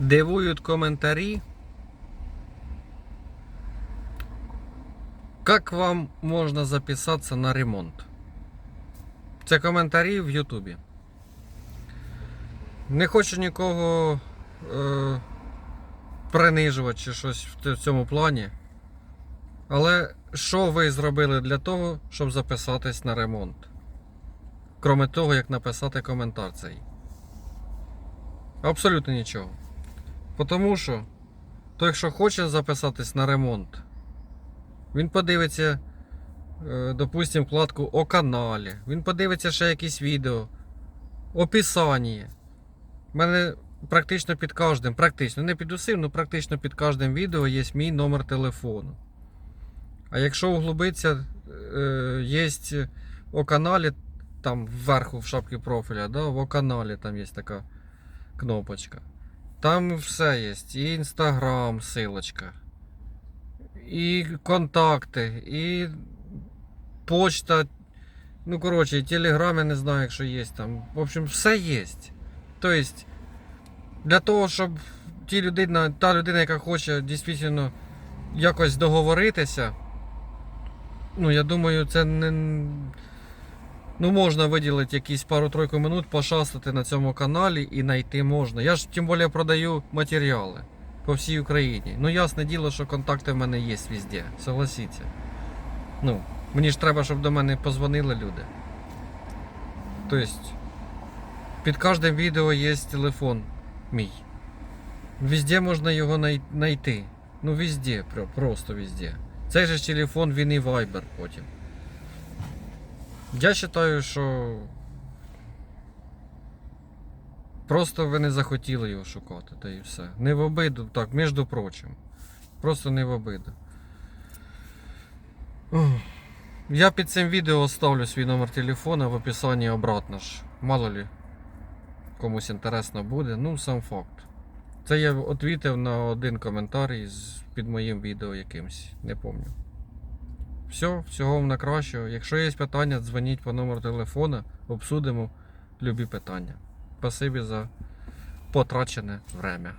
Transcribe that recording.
Дивуют комментарии. Как вам можно записаться на ремонт? Це коментарі в Ютубі. Не хочу нікого е, принижувати чи щось в цьому плані. Але що ви зробили для того, щоб записатись на ремонт? Кроме того, як написати коментар цей. Абсолютно нічого. Тому що той, хто хоче записатись на ремонт, він подивиться, е, допустим, вкладку о каналі. Він подивиться ще якісь відео, описання. У мене практично під кожним, практично, не під усім, але практично під кожним відео є мій номер телефону. А якщо углубитися, е, є о каналі, там вверху в шапці профіля, да, в о каналі там є така кнопочка. Там все є. І інстаграм, силочка. І контакти, і почта. Ну, коротше, і телеграм, я не знаю, якщо є там. В общем, все є. Тобто, для того, щоб ті людина, та людина, яка хоче дійсно якось договоритися, ну, я думаю, це не. Ну, можна виділити якісь пару-тройку минут, пошастати на цьому каналі і знайти можна. Я ж тим більше продаю матеріали по всій Україні. Ну, ясне діло, що контакти в мене є везде. Согласіться. Ну, мені ж треба, щоб до мене позвонили люди. Тобто, під кожним відео є телефон мій. Везде можна його най- знайти. Ну, везде, просто везде. Цей же телефон, він і Viber потім. Я вважаю, що просто ви не захотіли його шукати, та і все. Не в обиду, так, між прочим. Просто не в обиду. Я під цим відео оставлю свій номер телефона в описанні обратно ж. Мало ли комусь інтересно буде. Ну, сам факт. Це я відповів на один коментар під моїм відео якимсь, не пам'ятаю. Все, всього вам на кращого. Якщо є питання, дзвоніть по номеру телефона, обсудимо любі питання. Спасибі за потрачене время.